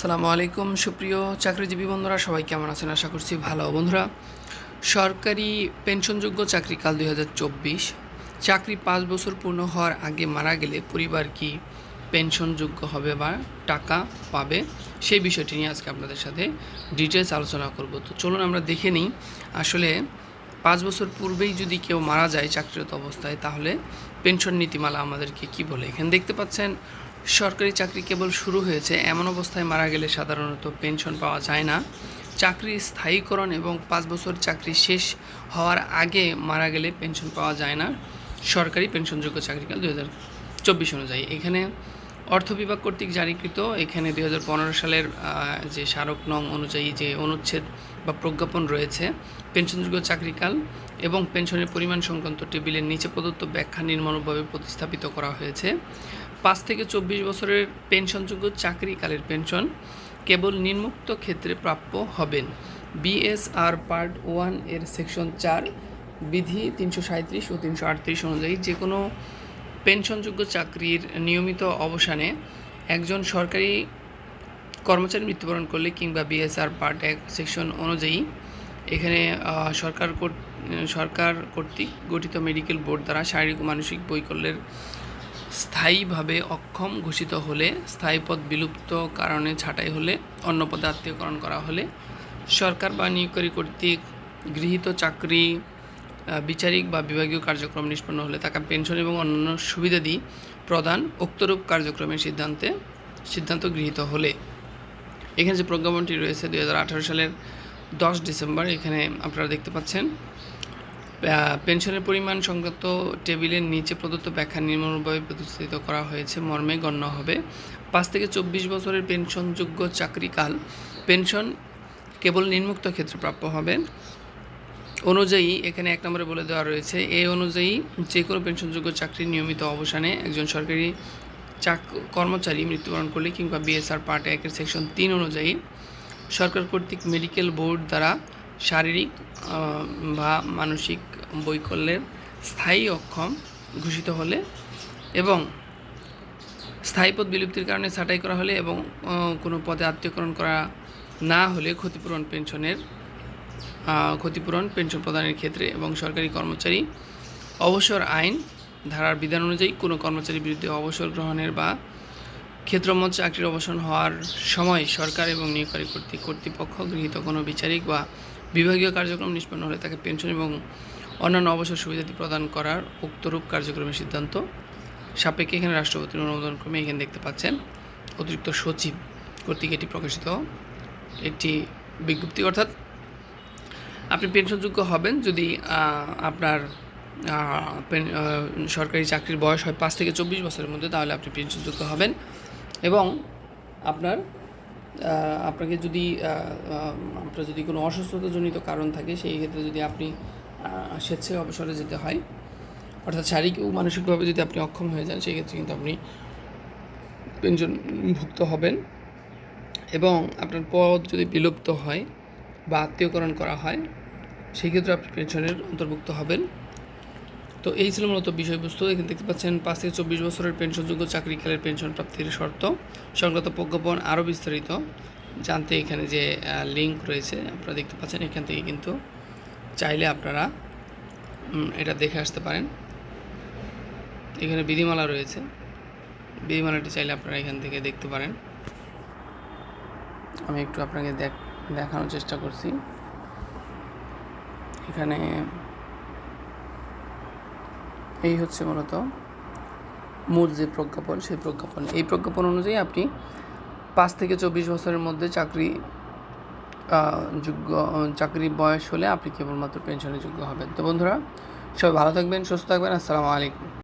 সালামু আলাইকুম, সুপ্রিয় চাকরিজীবী বন্ধুরা, সবাই কেমন আছেন? আশা করছি ভালো। বন্ধুরা, সরকারি পেনশনযোগ্য চাকরিকাল দুই হাজার চব্বিশ। চাকরি পাঁচ বছর পূর্ণ হওয়ার আগে মারা গেলে পরিবার কি পেনশনযোগ্য হবে বা টাকা পাবে? সেই বিষয়টি নিয়ে আজকে আপনাদের সাথে ডিটেলস আলোচনা করব। তো চলুন আমরা দেখে নিই, আসলে পাঁচ বছর পূর্বেই যদি কেউ মারা যায় চাকরিরত অবস্থায়, তাহলে পেনশন নীতিমালা আমাদেরকে কি বলে? এখানে দেখতে পাচ্ছেন, সরকারি চাকরি কেবল শুরু হয়েছে, এমন অবস্থায় মারা গেলে সাধারণত পেনশন পাওয়া যায় না। চাকরি স্থায়ীকরণ এবং পাঁচ বছর চাকরি শেষ হওয়ার আগে মারা গেলে পেনশন পাওয়া যায় না। সরকারি পেনশনযোগ্য চাকরিকাল দু হাজার চব্বিশ অনুযায়ী। এখানে অর্থ বিভাগ কর্তৃক জারিকৃত। এখানে দুই সালের যে স্মারক নং অনুযায়ী যে অনুচ্ছেদ বা প্রজ্ঞাপন রয়েছে, পেনশনযোগ্য চাকরিকাল এবং পেনশনের পরিমাণ সংক্রান্ত টেবিলের নিচে প্রদত্ত ব্যাখ্যা নির্মলভাবে প্রতিস্থাপিত করা হয়েছে। পাঁচ থেকে চব্বিশ বছরের পেনশনযোগ্য চাকরিকালের পেনশন কেবল নিম্মুক্ত ক্ষেত্রে প্রাপ্য হবেন। বিএসআর পার্ট ওয়ানের সেকশন চার, বিধি তিনশো সাঁত্রিশ ও তিনশো আটত্রিশ অনুযায়ী যে কোনো পেনশনযোগ্য চাকরির নিয়মিত অবসানে একজন সরকারি কর্মচারী মৃত্যুবরণ করলে কিংবা বিএসআর পার্ট এক সেকশন অনুযায়ী এখানে সরকার সরকার কর্তৃক গঠিত মেডিকেল বোর্ড দ্বারা শারীরিক ও মানসিক বৈকল্যের স্থায়ীভাবে অক্ষম ঘোষিত হলে, স্থায়ী পদ বিলুপ্ত কারণে ছাঁটাই হলে, অন্য পদে আত্মীয়করণ করা হলে সরকার বা নিয়োগকারী কর্তৃক গৃহীত চাকরি বিচারিক বা বিভাগীয় কার্যক্রম নিষ্পন্ন হলে তাকে পেনশন এবং অন্যান্য সুবিধাদি প্রদান উক্তরূপ কার্যক্রমের সিদ্ধান্তে সিদ্ধান্ত গৃহীত হলে। এখানে যে প্রজ্ঞাপনটি রয়েছে দু হাজার আঠারো সালের দশ ডিসেম্বর, এখানে আপনারা দেখতে পাচ্ছেন পেনশনের পরিমাণ সংক্রান্ত টেবিলের নিচে প্রদত্ত ব্যাখ্যা নির্মলভাবে প্রতিষ্ঠিত করা হয়েছে, মর্মে গণ্য হবে। পাঁচ থেকে চব্বিশ বছরের পেনশনযোগ্য চাকরিকাল, পেনশন কেবল নিম্মুক্ত ক্ষেত্রে প্রাপ্য হবে। অনুযায়ী এখানে এক নম্বরে বলে দেওয়া রয়েছে এই অনুযায়ী যে কোনো পেনশনযোগ্য চাকরির নিয়মিত অবসানে একজন সরকারি চাক, কর্মচারী মৃত্যুবরণ করলে কিংবা বিএসআর পার্ট একের সেকশন তিন অনুযায়ী সরকার কর্তৃক মেডিকেল বোর্ড দ্বারা শারীরিক বা মানসিক বৈকল্যের স্থায়ী অক্ষম ঘোষিত হলে এবং স্থায়ী পদ বিলুপ্তির কারণে ছাঁটাই করা হলে এবং কোনো পদে আত্মীয়করণ করা না হলে ক্ষতিপূরণ পেনশনের ক্ষতিপূরণ, পেনশন প্রদানের ক্ষেত্রে এবং সরকারি কর্মচারী অবসর আইন ধারার বিধান অনুযায়ী কোনো কর্মচারীর বিরুদ্ধে অবসর গ্রহণের বা ক্ষেত্রমত চাকরির অবসান হওয়ার সময় সরকার এবং নিয়োগকারী কর্তৃক কর্তৃপক্ষ গৃহীত কোনো বিচারিক বা বিভাগীয় কার্যক্রম নিষ্পন্ন হলে তাকে পেনশন এবং অন্যান্য অবসর সুবিধাদি প্রদান করার উক্তরূপ কার্যক্রমের সিদ্ধান্ত সাপেক্ষে এখানে রাষ্ট্রপতির অনুমোদন ক্রমে এখানে দেখতে পাচ্ছেন। অতিরিক্ত সচিব কর্তৃক এটি প্রকাশিত। একটি বিজ্ঞপ্তি, অর্থাৎ আপনি পেনশনযোগ্য হবেন যদি আপনার পেন- সরকারি চাকরির বয়স হয় পাঁচ থেকে চব্বিশ বছরের মধ্যে, তাহলে আপনি পেনশনযোগ্য হবেন। এবং আপনার আপনাকে যদি আপনার যদি কোনো অসুস্থতাজনিত কারণ থাকে, সেই ক্ষেত্রে যদি আপনি স্বেচ্ছায় অবসরে যেতে হয়, অর্থাৎ শারীরিক ও মানসিকভাবে যদি আপনি অক্ষম হয়ে যান, সেই ক্ষেত্রে কিন্তু আপনি পেনশনভুক্ত হবেন। এবং আপনার পদ যদি বিলুপ্ত হয় বা আত্মীয়করণ করা হয় সেই ক্ষেত্রে আপনি পেনশনের অন্তর্ভুক্ত হবেন। তো এই ছিল মূলত বিষয়বস্তু। এখানে দেখতে পাচ্ছেন, পাঁচ থেকে চব্বিশ বছরের পেনশনযোগ্য চাকরিকালের পেনশন প্রাপ্তির শর্ত। সংক্রান্ত প্রজ্ঞাপন আরও বিস্তারিত জানতে এখানে যে লিঙ্ক রয়েছে, আপনারা দেখতে পাচ্ছেন, এখান থেকে কিন্তু চাইলে আপনারা এটা দেখে আসতে পারেন। এখানে বিধিমালা রয়েছে। বিধিমালাটি চাইলে আপনারা এখান থেকে দেখতে পারেন। আমি একটু আপনাকে দেখ দেখানোর চেষ্টা করছি। এখানে এই হচ্ছে মূলত মূল যে প্রজ্ঞাপন, সেই প্রজ্ঞাপন। এই প্রজ্ঞাপন অনুযায়ী আপনি পাঁচ থেকে চব্বিশ বছরের মধ্যে চাকরি যোগ্য চাকরি বয়স হলে আপনি কেবলমাত্র পেনশনের যোগ্য হবেন। তো বন্ধুরা, সবাই ভালো থাকবেন, সুস্থ থাকবেন। আসসালামু আলাইকুম।